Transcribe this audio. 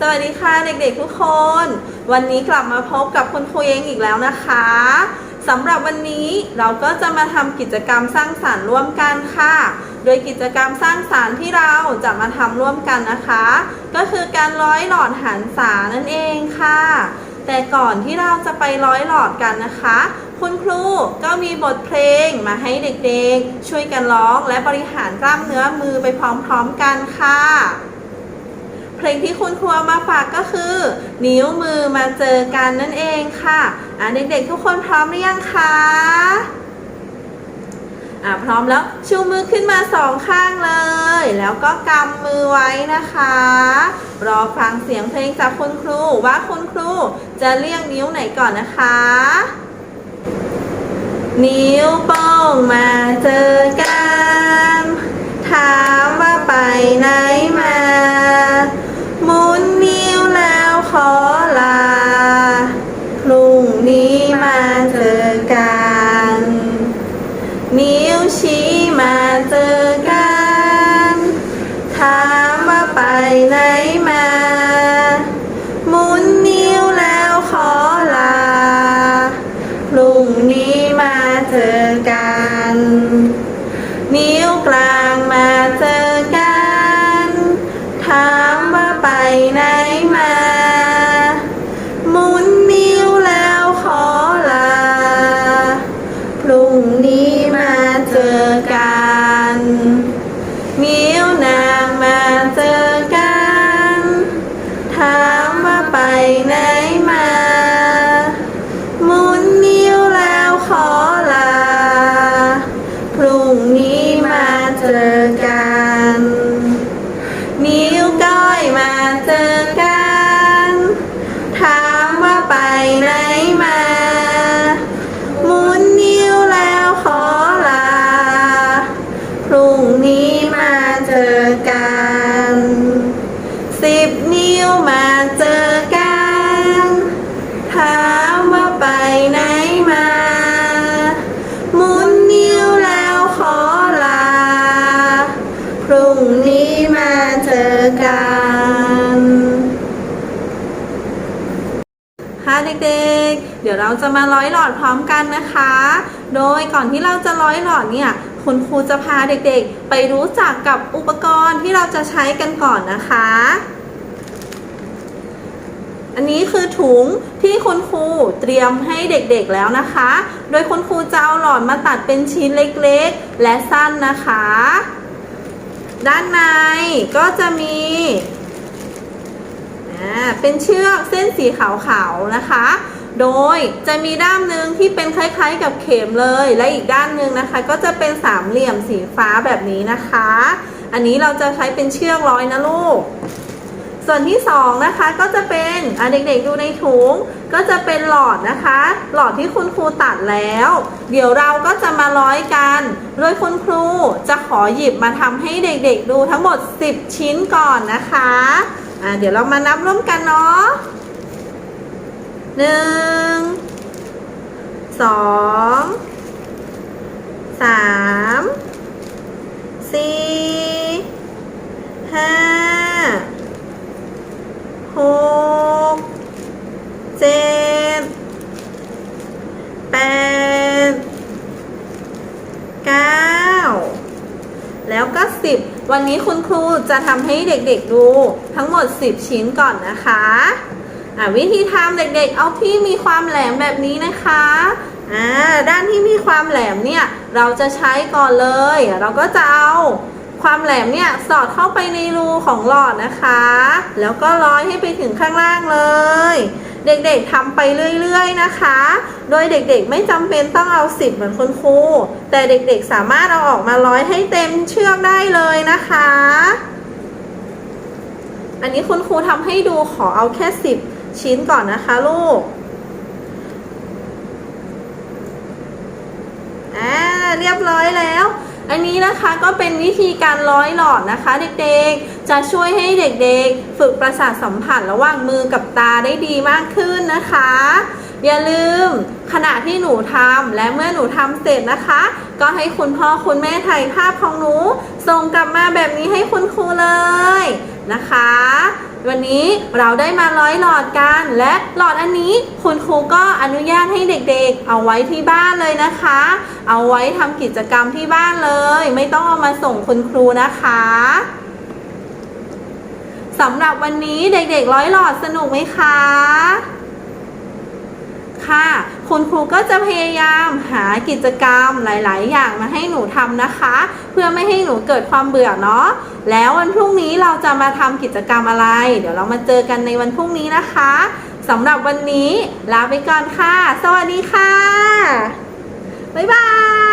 สวัสดีค่ะเด็กๆทุกคน วันนี้กลับมาพบกับคุณครูเองอีกแล้วนะคะสำหรับวันนี้เราก็จะมาทำกิจกรรมสร้างสรรค์ร่วมกันค่ะ โดยกิจกรรมสร้างสรรค์ที่เราจะมาทำร่วมกันนะคะ ก็คือการร้อยหลอดหันษานั่นเองค่ะ แต่ก่อนที่เราจะไปร้อยหลอดกันนะคะ คุณครูก็มีบทเพลงมาให้เด็กๆ ช่วยกันร้องและบริหารกล้ามเนื้อมือไปพร้อมๆกันค่ะ ลงที่คุณครูเอามาฝากก็คือ นิ้วมือมาเจอกันนั่นเองค่ะอะเด็กๆทุกคนพร้อมหรือยังคะอะพร้อมแล้วชูมือขึ้นมาสองข้างเลย แล้วก็กำมือไว้นะคะ รอฟังเสียงเพลงจากคุณครูว่าคุณครูจะเรียกนิ้วไหนก่อนนะคะ นิ้วโป้งมาเจอกัน ไปไหนมา ถามาไปนะ อกันค่ะเด็กๆ เดี๋ยวเราจะมาร้อยหลอดพร้อมกันนะคะ โดยก่อนที่เราจะร้อยหลอดเนี่ย คุณครูจะพาเด็กๆ ไปรู้จักกับอุปกรณ์ที่เราจะใช้กันก่อนนะคะ อันนี้คือถุงที่คุณครูเตรียมให้เด็กๆแล้วนะคะ โดยคุณครูจะเอาหลอดมาตัดเป็นชิ้นเล็กๆ และสั้นนะคะ ด้านในก็จะมีเป็นเชือกเส้นสีขาวๆนะคะ โดยจะมีด้ามหนึ่งที่เป็นคล้ายๆกับเข็มเลย และอีกด้านหนึ่งนะคะ ก็จะเป็นสามเหลี่ยมสีฟ้าแบบนี้นะคะ อันนี้เราจะใช้เป็นเชือกร้อยนะลูก ส่วนที่สองนะคะก็จะเป็นเด็กๆดูในถุงก็จะเป็นหลอดนะคะ หลอดที่คุณครูตัดแล้ว เดี๋ยวเราก็จะมาร้อยกันโดยคุณครูจะขอหยิบมาทำให้เด็กๆดูทั้งหมด 10 ชิ้นก่อนนะคะอะเดี๋ยวเรามานับร่วมกันเนาะหนึ่งสองสามสี่ห้า หกเจ็ดแปดเก้า แล้วก็สิบวันนี้คุณครูจะทำให้เด็กๆดูทั้งหมด 10 ชิ้นก่อนนะคะะวิธีทำเด็กๆ เอาที่มีความแหลมแบบนี้นะคะด้านที่มีความแหลมเนี่ยเราจะใช้ก่อนเลย เราก็จะเอาความแหลมเนี่ยสอดเข้าไปในรูของหลอดนะคะ แล้วก็ร้อยให้ไปถึงข้างล่างเลย เด็กๆทำไปเรื่อยๆนะคะ โดยเด็กๆไม่จำเป็นต้องเอาสิบเหมือนคุณครู แต่เด็กๆสามารถเอาออกมาร้อยให้เต็มเชือกได้เลยนะคะ อันนี้คุณครูทำให้ดูขอเอาแค่สิบชิ้นก่อนนะคะลูกอ่าเรียบร้อยแล้ว อันนี้นะคะก็เป็นวิธีการร้อยหลอดนะคะเด็กๆ จะช่วยให้เด็กๆ ฝึกประสาทสัมผัสระหว่างมือกับตาได้ดีมากขึ้นนะคะ อย่าลืมขณะที่หนูทำและเมื่อหนูทำเสร็จนะคะ ก็ให้คุณพ่อคุณแม่ถ่ายภาพของหนูส่งกลับมาแบบนี้ให้คุณครูเลยนะคะ วันนี้เราได้มาร้อยหลอดกันและหลอดอันนี้คุณครูก็อนุญาตให้เด็กๆ เอาไว้ที่บ้านเลยนะคะ เอาไว้ทำกิจกรรมที่บ้านเลย ไม่ต้องเอามาส่งคุณครูนะคะ สำหรับวันนี้เด็กๆร้อยหลอดสนุกไหมคะ ค่ะ คุณครูก็จะพยายามหากิจกรรมหลาย ๆ อย่างมาให้หนูทำนะคะ เพื่อไม่ให้หนูเกิดความเบื่อเนาะ แล้ววันพรุ่งนี้เราจะมาทำกิจกรรมอะไร เดี๋ยวเรามาเจอกันในวันพรุ่งนี้นะคะสำหรับวันนี้ลาไปก่อนค่ะ สวัสดีค่ะ บ๊ายบาย